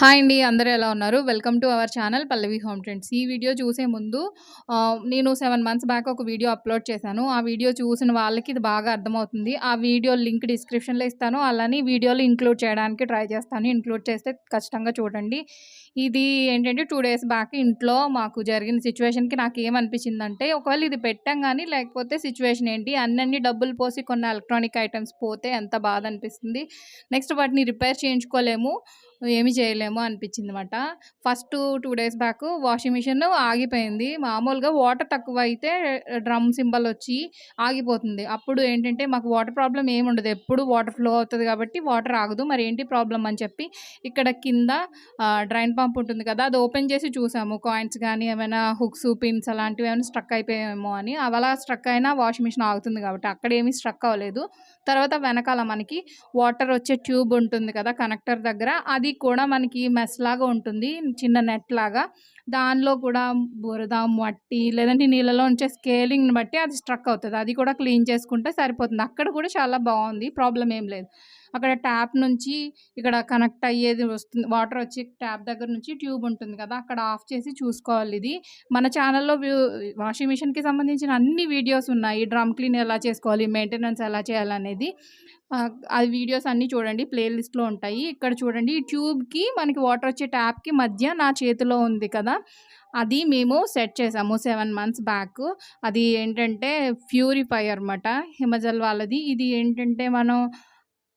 Hi అండి అందరూ ఎలా ఉన్నారు? Welcome to our channel Pallavi home trends. ఈ వీడియో చూసే ముందు నేను సెవెన్ మంత్స్ బ్యాక్ ఒక వీడియో అప్లోడ్ చేశాను. ఆ వీడియో చూసిన వాళ్ళకి ఇది బాగా అర్థమవుతుంది. ఆ వీడియో లింక్ డిస్క్రిప్షన్లో ఇస్తాను. అలానే వీడియోలు ఇంక్లూడ్ చేయడానికి ట్రై చేస్తాను. ఇంక్లూడ్ చేస్తే ఖచ్చితంగా చూడండి. ఇది ఏంటంటే టూ డేస్ బ్యాక్ ఇంట్లో మాకు జరిగిన సిచ్యువేషన్కి నాకు ఏమనిపించిందంటే ఒకవేళ ఇది పెట్టాం కానీ లేకపోతే సిచ్యువేషన్ ఏంటి? అన్నీ డబ్బులు పోసి కొన్ని ఎలక్ట్రానిక్ ఐటమ్స్ పోతే ఎంత బాధ అనిపిస్తుంది? నెక్స్ట్ వాటిని రిపేర్ చేయించుకోలేము. ఏమి చేయలేము అనిపించింది అనమాట first two days back washing machine ఆగిపోయింది. మామూలుగా వాటర్ తక్కువ అయితే డ్రమ్ సింబల్ వచ్చి ఆగిపోతుంది. అప్పుడు ఏంటంటే మాకు వాటర్ ప్రాబ్లం ఏమి ఉండదు. ఎప్పుడు వాటర్ ఫ్లో అవుతుంది కాబట్టి వాటర్ ఆగదు. మరి ఏంటి ప్రాబ్లం అని చెప్పి ఇక్కడ కింద డ్రైన్ పంప్ ఉంటుంది కదా అది ఓపెన్ చేసి చూసాము. కాయిన్స్ కానీ ఏమైనా హుక్స్ పిన్స్ అలాంటివి ఏమైనా స్ట్రక్ అయిపోయామో అని. అలా స్ట్రక్ అయినా వాషింగ్ మిషన్ ఆగుతుంది కాబట్టి అక్కడ ఏమీ స్ట్రక్ అవ్వలేదు. తర్వాత వెనకాల మనకి వాటర్ వచ్చే ట్యూబ్ ఉంటుంది కదా కనెక్టర్ దగ్గర అది కూడా మనకి మెస్ లాగా ఉంటుంది చిన్న నెట్ లాగా. దానిలో కూడా బురద మట్టి లేదంటే నీళ్ళలో ఉంచే స్కేలింగ్ని బట్టి అది స్ట్రక్ అవుతుంది. అది కూడా క్లీన్ చేసుకుంటే సరిపోతుంది. అక్కడ కూడా చాలా బాగుంది. ప్రాబ్లం ఏం లేదు. అక్కడ ట్యాప్ నుంచి ఇక్కడ కనెక్ట్ అయ్యేది వస్తుంది. వాటర్ వచ్చి ట్యాప్ దగ్గర నుంచి ట్యూబ్ ఉంటుంది కదా అక్కడ ఆఫ్ చేసి చూసుకోవాలి ఇది. మన ఛానల్లో వాషింగ్ మిషన్కి సంబంధించిన అన్ని వీడియోస్ ఉన్నాయి. డ్రమ్ క్లీన్ ఎలా చేసుకోవాలి మెయింటెనెన్స్ ఎలా చేయాలనేది. ఆ, వీడియోస్ అన్నీ చూడండి. ప్లేలిస్ట్లో ఉంటాయి. ఇక్కడ చూడండి ఈ ట్యూబ్కి మనకి వాటర్ వచ్చే ట్యాప్కి మధ్య నా చేతిలో ఉంది కదా. అది మేము సెట్ చేసాము సెవెన్ మంత్స్ బ్యాక్. అది ఏంటంటే ప్యూరిఫైయర్ అనమాట హిమజల్ వాళ్ళది. ఇది ఏంటంటే మనం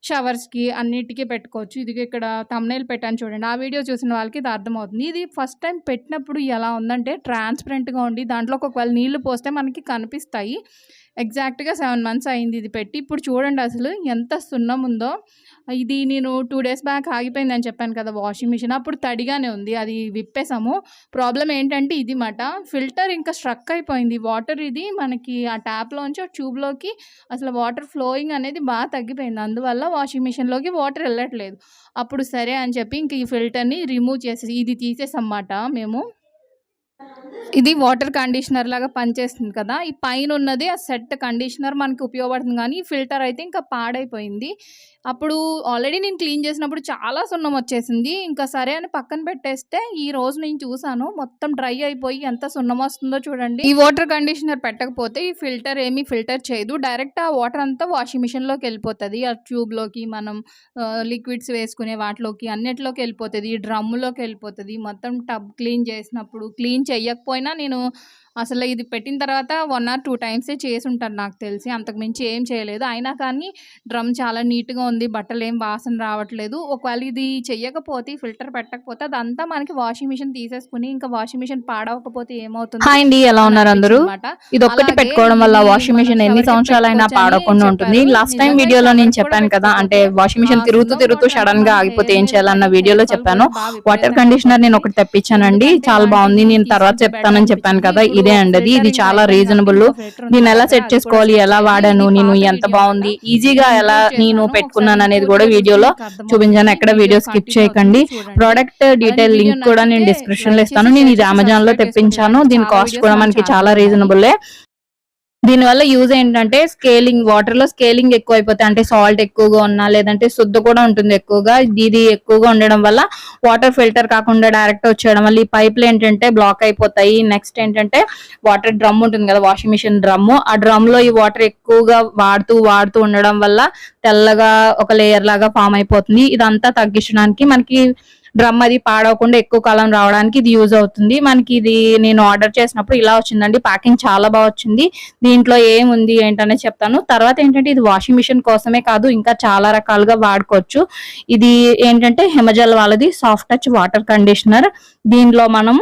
షవర్స్కి అన్నిటికీ పెట్టుకోవచ్చు. ఇది ఇక్కడ తమ్నైల్ పెట్టాను చూడండి. ఆ వీడియో చూసిన వాళ్ళకి ఇది అర్థమవుతుంది. ఇది ఫస్ట్ టైం పెట్టినప్పుడు ఎలా ఉందంటే ట్రాన్స్పరెంట్గా ఉండి దాంట్లోకి ఒకవేళ నీళ్ళు పోస్తే మనకి కనిపిస్తాయి. ఎగ్జాక్ట్గా సెవెన్ మంత్స్ అయింది ఇది పెట్టి. ఇప్పుడు చూడండి అసలు ఎంత సున్నం ఉందో. ఇది నేను టూ డేస్ బ్యాక్ ఆగిపోయిందని చెప్పాను కదా వాషింగ్ మిషన్ అప్పుడు తడిగానే ఉంది. అది విప్పేసాము. ప్రాబ్లం ఏంటంటే ఇది మాట. ఫిల్టర్ ఇంకా స్ట్రక్ అయిపోయింది. వాటర్ ఇది మనకి ఆ ట్యాప్లోంచి ట్యూబ్లోకి అసలు వాటర్ ఫ్లోయింగ్ అనేది బాగా తగ్గిపోయింది. అందువల్ల వాషింగ్ మిషన్లోకి వాటర్ వెళ్ళట్లేదు. అప్పుడు సరే అని చెప్పి ఇంక ఈ ఫిల్టర్ని రిమూవ్ చేసేసి ఇది తీసేసమాట మేము. ఇది వాటర్ కండిషనర్ లాగా పనిచేస్తుంది కదా. ఈ పైన ఉన్నది ఆ సెట్ కండిషనర్ మనకి ఉపయోగపడుతుంది కానీ ఫిల్టర్ అయితే ఇంకా పాడైపోయింది. అప్పుడు ఆల్రెడీ నేను క్లీన్ చేసినప్పుడు చాలా సున్నం వచ్చేసింది. ఇంకా సరే అని పక్కన పెట్టేస్తే ఈ రోజు నేను చూసాను మొత్తం డ్రై అయిపోయి ఎంత సున్నం వస్తుందో చూడండి. ఈ వాటర్ కండిషనర్ పెట్టకపోతే ఈ ఫిల్టర్ ఏమీ ఫిల్టర్ చేయదు. డైరెక్ట్ ఆ వాటర్ అంతా వాషింగ్ మిషన్లోకి వెళ్ళిపోతుంది. ఆ ట్యూబ్లోకి మనం లిక్విడ్స్ వేసుకునే వాటిలోకి అన్నిటిలోకి వెళ్ళిపోతుంది. ఈ డ్రమ్ములోకి వెళ్ళిపోతుంది. మొత్తం టబ్ క్లీన్ చేసినప్పుడు క్లీన్ చేయకపోయినా నేను అసలు ఇది పెట్టిన తర్వాత వన్ ఆర్ టూ టైమ్సే చేసి ఉంటాను నాకు తెలిసి. అంతకు మించి ఏం చేయలేదు. అయినా కానీ డ్రమ్ చాలా నీట్గా ఉంది. బట్టలు ఏం వాసన రావట్లేదు. ఒకవేళ ఇది చెయ్యకపోతే ఫిల్టర్ పెట్టకపోతే అదంతా మనకి వాషింగ్ మిషన్ తీసేసుకుని ఇంకా వాషింగ్ మిషన్ పాడవకపోతే ఏమవుతుంది? హాయ్ అండి. ఎలా ఉన్నారు అందరూ. ఇది ఒక్కటి పెట్టుకోవడం వల్ల వాషింగ్ మిషన్ ఎన్ని సంవత్సరాలైనా పాడకుండా ఉంటుంది. లాస్ట్ టైం వీడియోలో నేను చెప్పాను కదా అంటే. వాషింగ్ మిషన్ తిరుగుతూ తిరుగుతూ సడన్గా ఆగిపోతే ఏం చేయాలన్న వీడియోలో చెప్పాను. వాటర్ కండిషనర్ నేను. ఒకటి తెప్పించానండి. చాలా బాగుంది. నేను తర్వాత చెప్తానని చెప్పాను కదా. ఇదే అండి ఇది చాలా రీజనబుల్ దీన్ని ఎలా సెట్ చేసుకోవాలి ఎలా. వాడాను నేను ఎంత బాగుంది. ఈజీగా ఎలా నేను. పెట్టుకున్నాను అనేది కూడా వీడియోలో. చూపించాను ఎక్కడ వీడియో స్కిప్ చేయకండి. ప్రోడక్ట్ డీటెయిల్ లింక్ కూడా నేను డిస్క్రిప్షన్లో ఇస్తాను నేను ఇది అమెజాన్లో తెప్పించాను. దీని కాస్ట్ కూడా మన మనకి చాలా. రీజనబుల్ దీనివల్ల యూజ్ ఏంటంటే స్కేలింగ్ వాటర్లో స్కేలింగ్ ఎక్కువ అయిపోతే అంటే సాల్ట్ ఎక్కువగా ఉన్నా లేదంటే శుద్ధ కూడా ఉంటుంది ఎక్కువగా. ఇది ఎక్కువగా ఉండడం వల్ల వాటర్ ఫిల్టర్ కాకుండా డైరెక్ట్ వచ్చేయడం వల్ల ఈ పైపులు ఏంటంటే బ్లాక్ అయిపోతాయి. నెక్స్ట్ ఏంటంటే వాటర్ డ్రమ్ ఉంటుంది కదా వాషింగ్ మిషన్ డ్రమ్ ఆ డ్రమ్లో ఈ వాటర్ ఎక్కువగా వాడుతూ వాడుతూ ఉండడం వల్ల తెల్లగా ఒక లేయర్ లాగా ఫామ్ అయిపోతుంది. ఇదంతా తగ్గించడానికి మనకి డ్రమ్ అది పాడవకుండా ఎక్కువ కాలం రావడానికి ఇది యూజ్ అవుతుంది. మనకి ఇది నేను ఆర్డర్ చేసినప్పుడు ఇలా వచ్చిందండి. ప్యాకింగ్ చాలా బాగా వచ్చింది. దీంట్లో ఏముంది ఏంటనే చెప్తాను. తర్వాత ఏంటంటే ఇది వాషింగ్ మిషన్ కోసమే కాదు ఇంకా చాలా రకాలుగా వాడుకోవచ్చు. ఇది ఏంటంటే హిమజల్ వాళ్ళది సాఫ్ట్ టచ్ వాటర్ కండిషనర్. దీనిలో మనం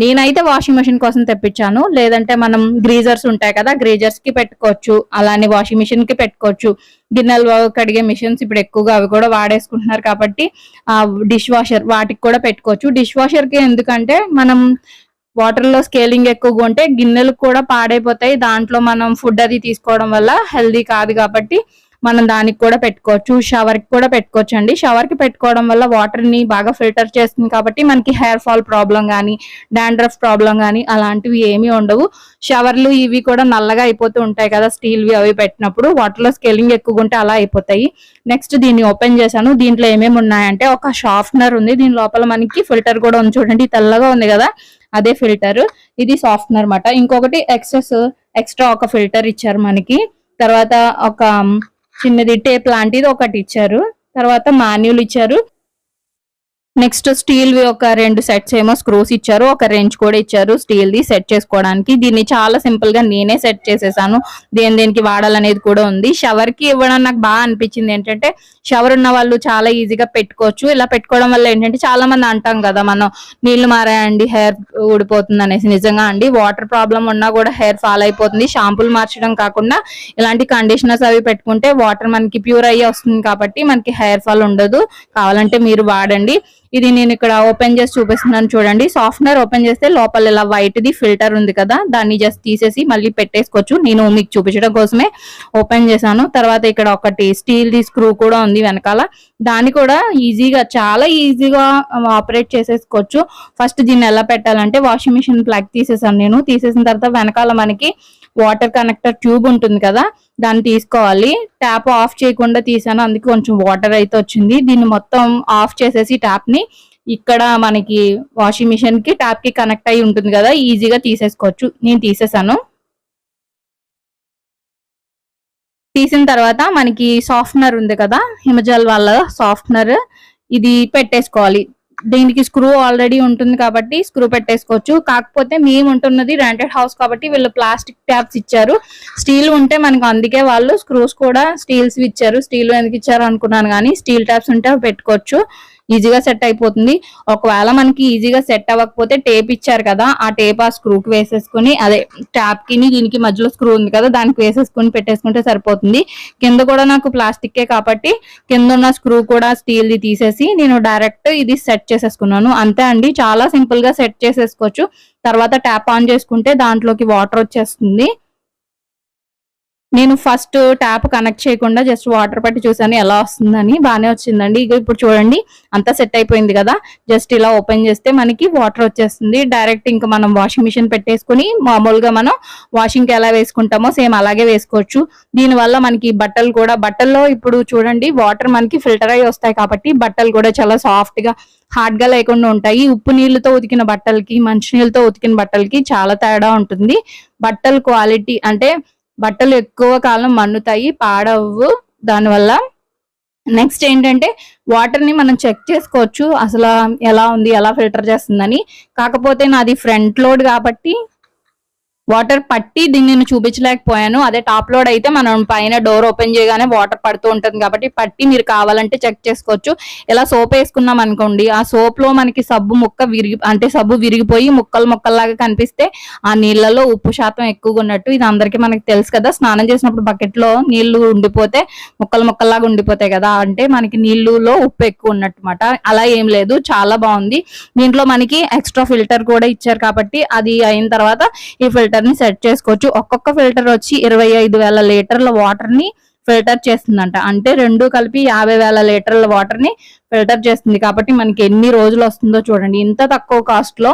నేనైతే వాషింగ్ మెషిన్ కోసం తెప్పించాను. లేదంటే మనం గ్రీజర్స్ ఉంటాయి కదా గ్రీజర్స్కి పెట్టుకోవచ్చు. అలానే వాషింగ్ మిషన్కి పెట్టుకోవచ్చు. గిన్నెలు కడిగే మిషన్స్ ఇప్పుడు ఎక్కువగా అవి కూడా వాడేసుకుంటున్నారు కాబట్టి ఆ డిష్ వాషర్ వాటికి కూడా పెట్టుకోవచ్చు. డిష్ వాషర్కి ఎందుకంటే మనం వాటర్లో స్కేలింగ్ ఎక్కువగా ఉంటే గిన్నెలు కూడా పాడైపోతాయి. దాంట్లో మనం ఫుడ్ అది తీసుకోవడం వల్ల హెల్దీ కాదు కాబట్టి మనం దానికి కూడా పెట్టుకోవచ్చు షవర్కి కూడా పెట్టుకోవచ్చు అండి షవర్కి పెట్టుకోవడం వల్ల వాటర్ని బాగా ఫిల్టర్ చేస్తుంది కాబట్టి మనకి హెయిర్ ఫాల్ ప్రాబ్లం కానీ డాండ్రఫ్ ప్రాబ్లం కానీ అలాంటివి ఏమీ ఉండవు. షవర్లు ఇవి కూడా నల్లగా అయిపోతూ ఉంటాయి కదా స్టీల్వి అవి పెట్టినప్పుడు. వాటర్లో స్కేలింగ్ ఎక్కువగా ఉంటే అలా అయిపోతాయి. నెక్స్ట్ దీన్ని ఓపెన్ చేశాను. దీంట్లో ఏమేమి ఉన్నాయంటే ఒక షాఫ్ట్నర్ ఉంది. దీని లోపల మనకి ఫిల్టర్ కూడా ఉంది చూడండి. తెల్లగా ఉంది కదా అదే ఫిల్టర్ ఇది సాఫ్ట్నర్ అనమాట ఇంకొకటి ఎక్సెస్ ఎక్స్ట్రా ఒక ఫిల్టర్ ఇచ్చారు మనకి. తర్వాత ఒక చిన్నది టేప్ లాంటిది ఒకటి ఇచ్చారు. తర్వాత మాన్యుల్ ఇచ్చారు. నెక్స్ట్ స్టీల్ వి ఒక రెండు సెట్స్ ఏమో స్క్రూస్ ఇచ్చారు ఒక రెంచ్ కూడా ఇచ్చారు స్టీల్ ది సెట్ చేసుకోవడానికి. దీన్ని చాలా సింపుల్గా నేనే సెట్ చేసేసాను. దేని దేనికి వాడాలనేది కూడా ఉంది. షవర్కి ఇవ్వడం నాకు బాగా అనిపించింది ఏంటంటే షవర్ ఉన్న వాళ్ళు చాలా ఈజీగా పెట్టుకోవచ్చు. ఇలా పెట్టుకోవడం వల్ల ఏంటంటే చాలా మంది అంటాం కదా మనం నీళ్ళు మారాయండి హెయిర్ ఊడిపోతుంది అనేసి. నిజంగా అండి వాటర్ ప్రాబ్లం ఉన్నా కూడా హెయిర్ ఫాల్ అయిపోతుంది. షాంపూలు మార్చడం కాకుండా ఇలాంటి కండిషనర్స్ అవి పెట్టుకుంటే వాటర్ మనకి ప్యూర్ అయ్యి వస్తుంది కాబట్టి మనకి హెయిర్ ఫాల్ ఉండదు. కావాలంటే మీరు వాడండి. ఇది నేను ఇక్కడ ఓపెన్ చేసి చూపిస్తున్నాను చూడండి. సాఫ్ట్నర్ ఓపెన్ చేస్తే లోపల ఇలా వైట్ ది ఫిల్టర్ ఉంది కదా దాన్ని జస్ట్ తీసేసి మళ్ళీ పెట్టేసుకోవచ్చు. నేను మీకు చూపించడం కోసమే ఓపెన్ చేశాను. తర్వాత ఇక్కడ ఒకటి స్టీల్ ది స్క్రూ కూడా ఉంది వెనకాల. దాన్ని కూడా ఈజీగా చాలా ఈజీగా ఆపరేట్ చేసేసుకోవచ్చు. ఫస్ట్ దీన్ని ఎలా పెట్టాలంటే వాషింగ్ మిషన్ ప్లగ్ తీసేసాను నేను. తీసేసిన తర్వాత వెనకాల మనకి వాటర్ కనెక్టర్ ట్యూబ్ ఉంటుంది కదా దాన్ని తీసుకోవాలి. ట్యాప్ ఆఫ్ చేయకుండా తీసాను అందుకే కొంచెం వాటర్ అయితే వచ్చింది. దీన్ని మొత్తం ఆఫ్ చేసేసి ట్యాప్ని ఇక్కడ మనకి వాషింగ్ మిషన్కి ట్యాప్కి కనెక్ట్ అయి ఉంటుంది కదా ఈజీగా తీసేసుకోవచ్చు. నేను తీసేసాను. తీసిన తర్వాత మనకి సాఫ్ట్నర్ ఉంది కదా హిమజల్ వాళ్ళ సాఫ్ట్నర్ ఇది పెట్టేసుకోవాలి. దీనికి స్క్రూ ఆల్రెడీ ఉంటుంది కాబట్టి స్క్రూ పెట్టేసుకోవచ్చు. కాకపోతే మేము ఉంటున్నది రెంటెడ్ హౌస్ కాబట్టి వీళ్ళు ప్లాస్టిక్ ట్యాప్స్ ఇచ్చారు. స్టీల్ ఉంటే మనకు అందుకే వాళ్ళు స్క్రూస్ కూడా స్టీల్స్ ఇచ్చారు. స్టీల్ ఎందుకు ఇచ్చారు అనుకున్నాను కానీ స్టీల్ ట్యాప్స్ ఉంటే పెట్టుకోవచ్చు. ఈజీగా సెట్ అయిపోతుంది. ఒకవేళ మనకి ఈజీగా సెట్ అవ్వకపోతే టేప్ ఇచ్చారు కదా ఆ టేప్ ఆ స్క్రూకి వేసేసుకుని అదే ట్యాప్కి దీనికి మధ్యలో స్క్రూ ఉంది కదా దానికి వేసేసుకుని పెట్టేసుకుంటే సరిపోతుంది. కింద కూడా నాకు ప్లాస్టిక్ కాబట్టి కింద ఉన్న స్క్రూ కూడా స్టీల్ ది తీసేసి నేను డైరెక్ట్ ఇది సెట్ చేసేసుకున్నాను. అంతే అండి చాలా సింపుల్గా సెట్ చేసేసుకోవచ్చు. తర్వాత ట్యాప్ ఆన్ చేసుకుంటే దాంట్లోకి వాటర్ వచ్చేస్తుంది. నేను ఫస్ట్ ట్యాప్ కనెక్ట్ చేయకుండా జస్ట్ వాటర్ పట్టి చూసాను ఎలా వస్తుందని బాగానే వచ్చిందండి. ఇక ఇప్పుడు చూడండి అంతా సెట్ అయిపోయింది కదా. జస్ట్ ఇలా ఓపెన్ చేస్తే మనకి వాటర్ వచ్చేస్తుంది. డైరెక్ట్ ఇంకా మనం వాషింగ్ మిషన్ పెట్టేసుకుని మామూలుగా మనం వాషింగ్కి ఎలా వేసుకుంటామో సేమ్ అలాగే వేసుకోవచ్చు. దీని వల్ల మనకి బట్టలు కూడా బట్టల్లో ఇప్పుడు చూడండి వాటర్ మనకి ఫిల్టర్ అయ్యి వస్తాయి కాబట్టి బట్టలు కూడా చాలా సాఫ్ట్గా హార్డ్గా లేకుండా ఉంటాయి. ఉప్పు నీళ్ళతో ఉతికిన బట్టలకి మంచినీళ్ళతో ఉతికిన బట్టలకి చాలా తేడా ఉంటుంది. బట్టల క్వాలిటీ అంటే బట్టలు ఎక్కువ కాలం మన్నుతాయి పాడవు దానివల్ల నెక్స్ట్ ఏంటంటే వాటర్ని మనం చెక్ చేసుకోవచ్చు అసలు ఎలా ఉంది ఎలా ఫిల్టర్ చేస్తుందని. కాకపోతే నాది ఫ్రంట్ లోడ్ కాబట్టి వాటర్ పట్టి దీన్ని నేను చూపించలేకపోయాను. అదే టాప్ లోడ్ అయితే మనం పైన డోర్ ఓపెన్ చేయగానే వాటర్ పడుతూ ఉంటుంది కాబట్టి పట్టి మీరు కావాలంటే చెక్ చేసుకోవచ్చు. ఇలా సోప్ వేసుకున్నాం అనుకోండి ఆ సోప్లో మనకి సబ్బు ముక్క విరిగి అంటే సబ్బు విరిగిపోయి ముక్కలు ముక్కల్లాగా కనిపిస్తే ఆ నీళ్ళలో ఉప్పు శాతం ఎక్కువగా ఉన్నట్టు ఇది అందరికీ మనకి తెలుసు కదా. స్నానం చేసినప్పుడు బకెట్లో నీళ్ళు ఉండిపోతే ముక్కలు ముక్కల్లాగా ఉండిపోతాయి కదా. అంటే మనకి నీళ్ళలో ఉప్పు ఎక్కువ ఉన్నట్టు అలా ఏం లేదు చాలా బాగుంది. దీంట్లో మనకి ఎక్స్ట్రా ఫిల్టర్ కూడా ఇచ్చారు కాబట్టి అది అయిన తర్వాత ఈ ఫిల్టర్ ఫిల్టర్ని సెట్ చేసుకోవచ్చు. ఒక్కొక్క ఫిల్టర్ వచ్చి ఇరవై ఐదు వేల లీటర్ల వాటర్ని ఫిల్టర్ చేస్తుందంట. అంటే రెండు కలిపి యాభై వేల లీటర్ల వాటర్ని ఫిల్టర్ చేస్తుంది. కాబట్టి మనకి ఎన్ని రోజులు వస్తుందో చూడండి. ఇంత తక్కువ కాస్ట్లో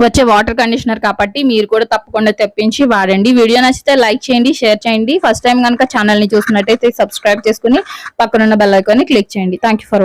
వచ్చే వాటర్ కండిషనర్ కాబట్టి మీరు కూడా తప్పకుండా తెప్పించి వాడండి. వీడియో నచ్చితే లైక్ చేయండి షేర్ చేయండి. ఫస్ట్ టైం కనుక ఛానల్ని చూసినట్టయితే సబ్స్క్రైబ్ చేసుకుని పక్కనున్న బెల్ ఐకాన్ క్లిక్ చేయండి. Thank you for watching